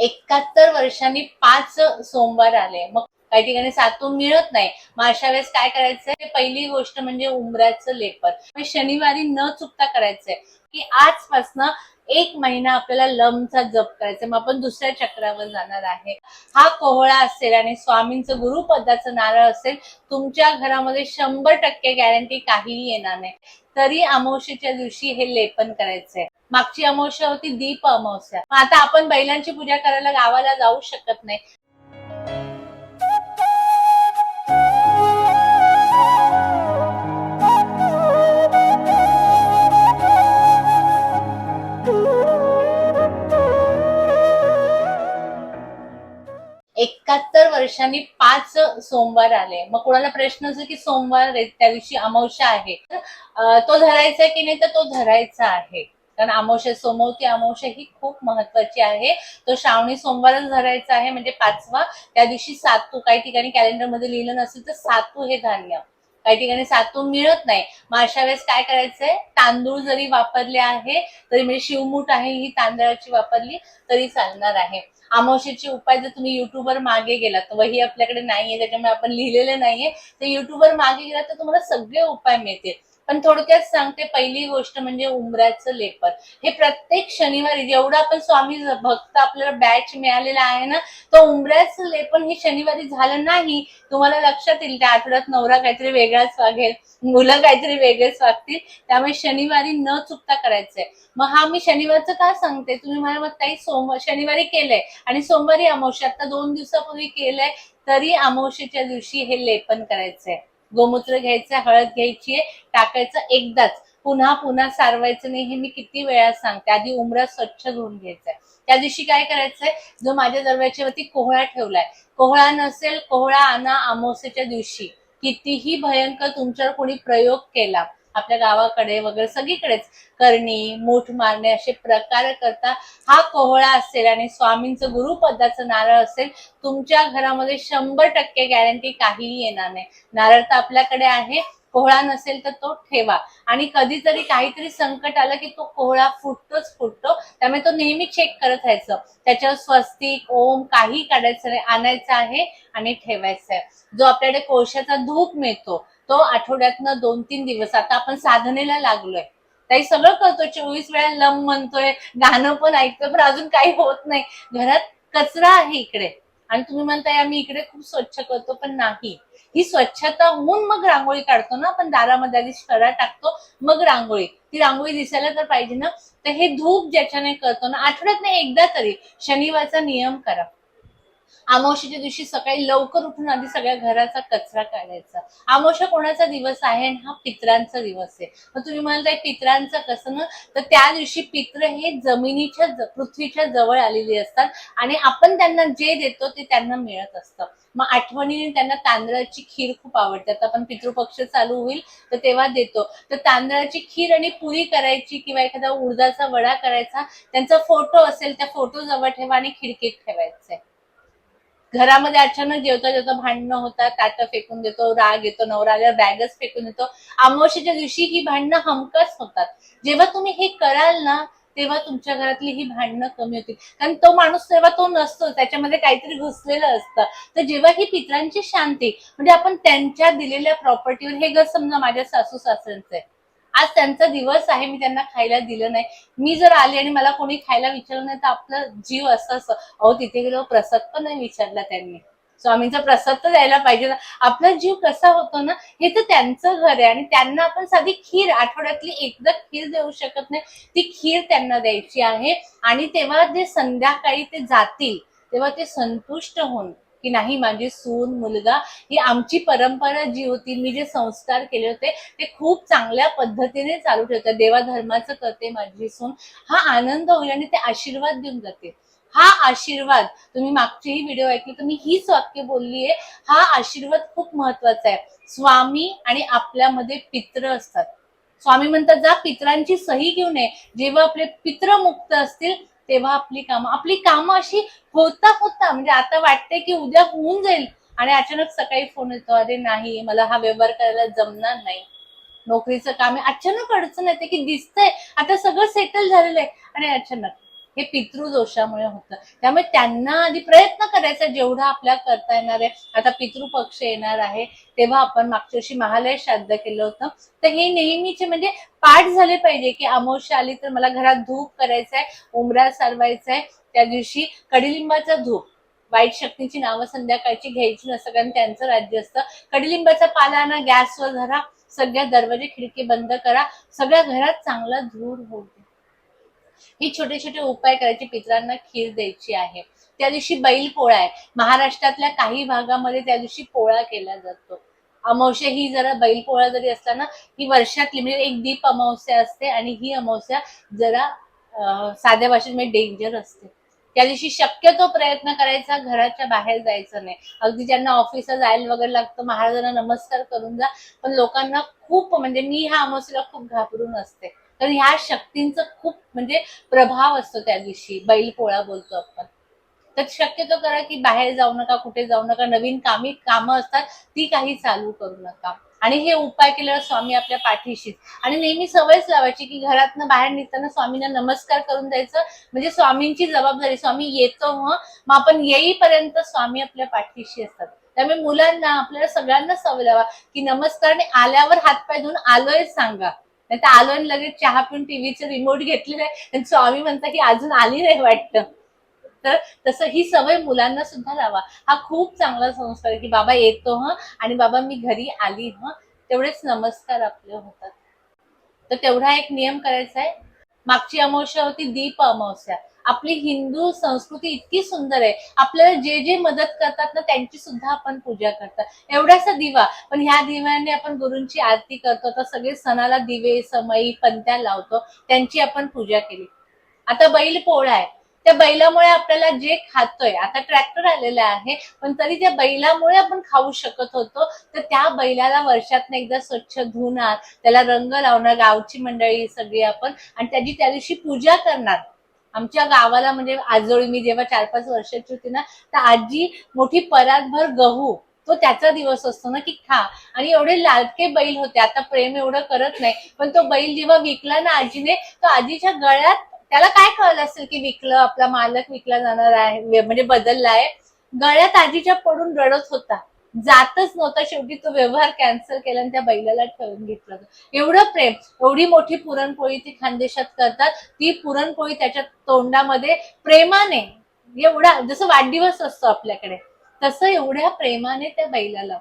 एकाहत्तर वर्षांनी पाच सोमवार आले. मग काही ठिकाणी सातून मिळत नाही. मग अशा वेळेस काय करायचंय? पहिली गोष्ट म्हणजे उंबऱ्याचं लेपन. शनिवारी न चुकता करायचंय की आजपासनं एक महिना आपल्याला लमचा जप करायचा मग आपण दुसऱ्या चक्रावर जाणार आहे. हा कोहळा असेल आणि स्वामींचं गुरुपदाचं नारळ असेल तुमच्या घरामध्ये शंभर टक्के गॅरंटी काहीही येणार नाही. तरी अमावस्येच्या दिवशी हे लेपन करायचंय. मागची अमावस्या होती दीप अमावस्या. मग आता आपण बैलांची पूजा करायला गावाला जाऊ शकत नाही. वर्षांनी पाच सोमवार आले. मग कोणाला प्रश्न असेल की सोमवार त्या दिवशी अमावस्या आहे तर, तो धरायचा की नाही तर तो धरायचा आहे. कारण अमावस्या सोमवती अमावस्या ही खूप महत्वाची आहे. तो श्रावणी सोमवारच धरायचा आहे म्हणजे पाचवा. त्या दिवशी सातू काही ठिकाणी कॅलेंडरमध्ये लिहिलं नसेल तर सातू हे धान्य. काही ठिकाणी सातू मिळत नाही. मग अशा वेळेस काय करायचंय? तांदूळ जरी वापरले आहे तरी म्हणजे शिवमूठ आहे ही तांदळाची वापरली तरी चालणार आहे. आमावशीचे उपाय जर तुम्ही युट्यूबवर मागे गेलात तर वही आपल्याकडे नाहीये त्याच्यामुळे आपण लिहिलेले नाहीये तर युट्यूबवर मागे गेलात तर तुम्हाला सगळे उपाय मिळतील. पण थोडक्यात सांगते पहिली गोष्ट म्हणजे उंबऱ्याचं लेपन. हे प्रत्येक शनिवारी जेवढं आपण स्वामी भक्त आपल्याला बॅच मिळालेला आहे ना तो उमऱ्याचं लेपन हे शनिवारी झालं नाही. तुम्हाला लक्षात येईल त्या आठवड्यात नवरा काहीतरी वेगळाच वागेल मुलं काहीतरी वेगळेच वागतील त्यामुळे शनिवारी न चुकता करायचंय. मग हा मी शनिवारचं का सांगते? तुम्ही मला मग काही सोमवार शनिवारी केलंय. आणि सोमवारी अमावश्या आता दोन दिवसापूर्वी केलंय तरी अमावशेच्या दिवशी हे लेपन करायचंय. गोमूत्र घ्यायचं हळद घ्यायची आहे टाकायचं एकदाच. पुन्हा पुन्हा सारवायचं नाही हे मी किती वेळा सांगते. आधी उमरा स्वच्छ धुवून घ्यायचंय. त्या दिवशी काय करायचंय जो माझ्या दरवाज्यावरती कोहळा ठेवलाय. कोहळा नसेल कोहळा आणा अमावस्येच्या दिवशी. कितीही भयंकर तुमच्यावर कोणी प्रयोग केला आपल्या गावाकडे वगैरे सगळीकडेच. करणी मूठ मारणे असे प्रकार करता हा कोहळा असेल आणि स्वामींचं गुरुपदाचं नारळ असेल तुमच्या घरामध्ये शंभर टक्के गॅरंटी काहीही येणार नाही. नारळ तर आपल्याकडे आहे कोहळा नसेल तर तो ठेवा. आणि कधीतरी काहीतरी संकट आलं की तो कोहळा फुटतोच फुटतो त्यामुळे तो नेहमी चेक करत राहायचं. त्याच्यावर स्वस्तिक ओम काही काढायचं नाही आणायचं आहे आणि ठेवायचं आहे. जो आपल्याकडे कोळशाचा धूप मिळतो तो आठवड्यातनं दोन तीन दिवस. आता आपण साधनेला लागलोय. ताई सगळं करतो चोवीस वेळा लम म्हणतोय. गाणं पण ऐकतोय पण अजून काही होत नाही. घरात कचरा आहे इकडे. आणि तुम्ही म्हणताय आम्ही इकडे खूप स्वच्छ करतो पण नाही. ही स्वच्छता होऊन मग रांगोळी काढतो ना? आपण दारामध्ये आधी शरा टाकतो मग रांगोळी. ती रांगोळी दिसायला तर पाहिजे ना? तर हे धूप ज्याच्याने करतो ना? आठवड्यात नाही एकदा तरी शनिवारचा नियम करा. अमावश्याच्या दिवशी सकाळी लवकर उठून आधी सगळ्या घराचा कचरा काढायचा. अमावश्या कोणाचा दिवस आहे आणि हा पित्रांचा दिवस आहे. मग तुम्ही म्हणताय पित्रांचं कसं ना? तर त्या दिवशी पित्र हे जमिनीच्या पृथ्वीच्या जवळ आलेली असतात आणि आपण त्यांना जे देतो ते त्यांना मिळत असतं. मग आठवणीने त्यांना तांदळाची खीर खूप आवडते. आता आपण पितृपक्ष चालू होईल तर तेव्हा देतो. तर तांदळाची खीर आणि पुरी करायची किंवा एखादा उडदाचा वडा करायचा त्यांचा फोटो असेल त्या फोटो जवळ ठेवा आणि खिडकीत ठेवायचंय घरामध्ये अचानक जेवता जेवता भांडणं होतात ताटं फेकून देतो राग येतो नवरा बॅगच फेकून देतो. अमावस्येच्या दिवशी ही भांडणं हमकच होतात. जेव्हा तुम्ही हे कराल ना तेव्हा तुमच्या घरातली ही भांडणं कमी होतील. कारण तो माणूस तेव्हा तो नसतो त्याच्यामध्ये काहीतरी घुसलेलं असतं. तर जेव्हा ही पित्रांची शांती म्हणजे आपण त्यांच्या दिलेल्या प्रॉपर्टीवर हे घर समजा माझ्या सासू सासऱ्यांचं आहे. आज त्यांचा दिवस आहे मी त्यांना खायला दिलं नाही. मी जर आले आणि मला कोणी खायला विचारलं नाही तर आपला जीव असं असं. अहो तिथे गेलो प्रसाद पण नाही विचारला त्यांनी. स्वामींचा प्रसाद तर द्यायला पाहिजे ना. आपला जीव कसा होतो ना हे तर त्यांचं घर आहे आणि त्यांना आपण साधी खीर आठवड्यातली एकदा खीर देऊ शकत नाही. ती खीर त्यांना द्यायची आहे आणि तेव्हा जे संध्याकाळी ते जातील तेव्हा ते संतुष्ट होऊन की नाही माझी सून मुलगा ही आमची परंपरा जी होती मी जे संस्कार केले होते ते खूप चांगल्या पद्धतीने चालू ठेवतात. देवा धर्माचं करते माझी सून. हा आनंद होईल आणि ते आशीर्वाद देऊन जाते. हा आशीर्वाद तुम्ही मागचीही व्हिडिओ ऐकली तर मी हीच वाक्य बोलली आहे हा आशीर्वाद खूप महत्त्वाचा आहे. स्वामी आणि आपल्यामध्ये पित्र असतात. स्वामी म्हणतात जा पित्रांची सही घेऊन ये जेव्हा आपले पित्र मुक्त असतील तेव्हा आपली कामं आपली कामं अशी होता होता म्हणजे आता वाटते की उद्या होऊन जाईल आणि अचानक सकाळी फोन येतो अरे नाही मला हा व्यवहार करायला जमणार नाही. नोकरीचं काम आहे अचानक अडचण येते की दिसतंय आता सगळं सेटल झालेलं आहे. आणि अचानक. हे पितृदोषामुळे होतं. त्यामुळे त्यांना आधी प्रयत्न करायचा जेवढा आपल्या करता येणार आहे. आता पितृपक्ष येणार आहे. तेव्हा आपण मागच्या वर्षी महालय श्राद्ध केलं होतं. तर हे नेहमीचे म्हणजे पाठ झाले पाहिजे की अमावस्या आली तर मला घरात धूप करायचा आहे उमरा सारवायचा आहे त्या दिवशी कडीलिंबाचा धूप. वाईट शक्तीची नावं संध्याकाळची घ्यायची नसतं कारण त्यांचं राज्य असतं. कडीलिंबाचा पाला आणा गॅसवर धरा. सगळ्या दरवाजे खिडकी बंद करा. सगळ्या घरात चांगला धूर होऊ ही छोटे छोटे उपाय करायचे. पितरांना खीर द्यायची आहे. त्या दिवशी बैल पोळा आहे. महाराष्ट्रातल्या काही भागामध्ये त्या दिवशी पोळा केला जातो. अमावस्या ही जरा बैल पोळा जरी असला ना ही वर्षातली म्हणजे एक दीप अमावस्या असते आणि ही अमावस्या जरा साध्या भाषेत म्हणजे डेंजर असते. त्या दिवशी शक्यतो प्रयत्न करायचा घराच्या बाहेर जायचं नाही. अगदी ज्यांना ऑफिसला जायला वगैरे लागतं महाराजांना नमस्कार करून जा. पण लोकांना खूप म्हणजे मी ह्या अमावस्येला खूप घाबरून असते. तर ह्या शक्तींचं खूप म्हणजे प्रभाव असतो त्या दिवशी. बैल पोळा बोलतो आपण. तर शक्यतो करा की बाहेर जाऊ नका कुठे जाऊ नका. नवीन कामी कामं असतात ती काही चालू करू नका. आणि हे उपाय केल्यावर स्वामी आपल्या पाठीशीच आणि नेहमी सवयच लावायची की घरातनं बाहेर निघताना स्वामींना नमस्कार करून द्यायचं. म्हणजे स्वामींची जबाबदारी स्वामी येतो मग आपण येईपर्यंत स्वामी आपल्या पाठीशी असतात. त्यामुळे मुलांना आपल्याला सगळ्यांना सवय लावा की नमस्कार आणि आल्यावर हातपाय धुवून आलोय सांगा. नाही तर आलो आणि लगेच चहा पिऊन टीव्हीचे रिमोट घेतलेलं आहे आणि स्वामी म्हणता की अजून आली नाही वाटतं. तर तसं ही सवय मुलांना सुद्धा लावा. हा खूप चांगला संस्कार आहे की बाबा येतो हं. आणि बाबा मी घरी आली हं. तेवढेच नमस्कार आपले होतात. तर तेवढा एक नियम करायचा आहे. मागची अमावस्या होती दीप अमावस्या. आपली हिंदू संस्कृती इतकी सुंदर आहे. आपल्याला जे जे मदत करतात ना त्यांची सुद्धा आपण पूजा करतात. एवढासा दिवा. पण ह्या दिव्याने आपण गुरूंची आरती करतो. तर सगळे सणाला दिवे समई पंत्या लावतो. त्यांची आपण पूजा केली. आता बैल पोळा आहे. त्या बैलामुळे आपल्याला जे खातोय आता ट्रॅक्टर आलेला आहे. पण तरी त्या बैलामुळे आपण खाऊ शकत होतो. तर त्या बैलाला वर्षातनं एकदा स्वच्छ धुणार त्याला रंग लावणार गावची मंडळी सगळी आपण. आणि त्याची त्या दिवशी पूजा करणार. आमच्या गावाला म्हणजे आजोळी मी जेव्हा चार पाच वर्षाची होती ना तर आजी मोठी परातभर गहू तो त्याचा दिवस असतो ना की खा. आणि एवढे लालके बैल होते आता प्रेम एवढं करत नाही पण तो बैल जेव्हा विकला ना आजीने तो आजीच्या गळ्यात त्याला काय कळलं असेल की विकलं आपला मालक विकला जाणार आहे म्हणजे बदलला आहे? गळ्यात आजीच्या पडून रडत होता. जातच नव्हता. शेवटी तो व्यवहार कॅन्सल केला आणि त्या बैलाला ठेवून घेतलं एवढं प्रेम एवढी मोठी पुरणपोळी ती खानदेशात करतात. ती पुरणपोळी त्याच्या तोंडामध्ये प्रेमाने एवढा जसं वाढदिवस असतो आपल्याकडे तसं एवढ्या प्रेमाने त्या बैलाला.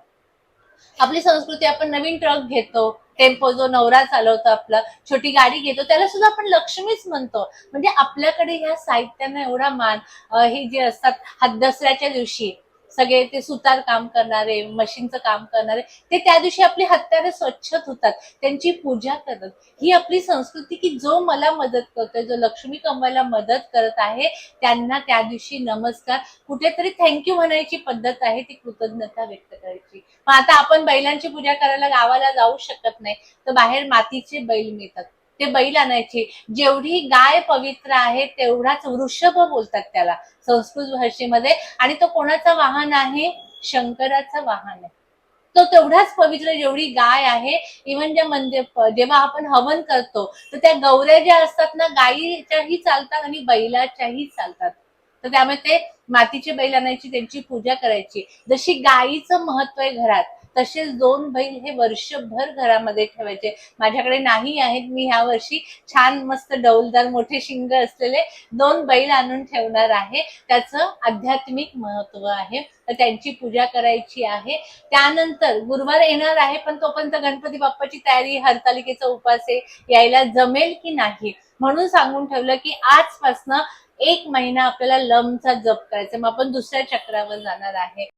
आपली संस्कृती आपण नवीन ट्रक घेतो टेम्पो जो नवरा चालवतो आपला छोटी गाडी घेतो त्याला सुद्धा आपण लक्ष्मीच म्हणतो. म्हणजे आपल्याकडे ह्या साहित्यांना एवढा मान हे जे असतात हात दसऱ्याच्या दिवशी सगळे ते सुतार काम करणारे मशीनचं काम करणारे ते त्या दिवशी आपली हत्यारे स्वच्छ होतात त्यांची पूजा करतात. ही आपली संस्कृती की जो मला मदत करतोय जो लक्ष्मी कमवायला मदत करत आहे त्यांना त्या दिवशी नमस्कार. कुठेतरी थँक्यू म्हणायची पद्धत आहे ती कृतज्ञता व्यक्त करायची. मग आता आपण बैलांची पूजा करायला गावाला जाऊ शकत नाही तर बाहेर मातीचे बैल मिळतात. ते बैल आणायचे. जेवढी गाय पवित्र आहे तेवढाच वृषभ बोलतात त्याला. संस्कृत भाषेमध्ये. आणि तो कोणाचा वाहन आहे? शंकराचा वाहन आहे. तो तेवढाच पवित्र जेवढी गाय आहे. इव्हन ज्या मंदिर जेव्हा आपण हवन करतो तर त्या गौऱ्या ज्या असतात ना गायीच्याही चालतात आणि बैलाच्याही चालतात. तर त्यामुळे ते मातीचे बैल आणायची त्यांची पूजा करायची. जशी गायीचं महत्त्व आहे घरात तसेच दोन बैल हे वर्षभर घरामध्ये ठेवायचे. माझ्याकडे नाही आहेत. मी ह्या वर्षी छान मस्त डौलदार मोठे शिंग असलेले दोन बैल आणून ठेवणार आहे. त्याचं आध्यात्मिक महत्त्व आहे. तर त्यांची पूजा करायची आहे. त्यानंतर गुरुवार येणार आहे पण तोपर्यंत गणपती बाप्पाची तयारी हरतालिकेचा उपास आहे यायला जमेल की नाही? म्हणून सांगून ठेवलं की आजपासनं एक महिना आपल्याला लमचा जप करायचा मग आपण दुसऱ्या चक्रावर जाणार आहे.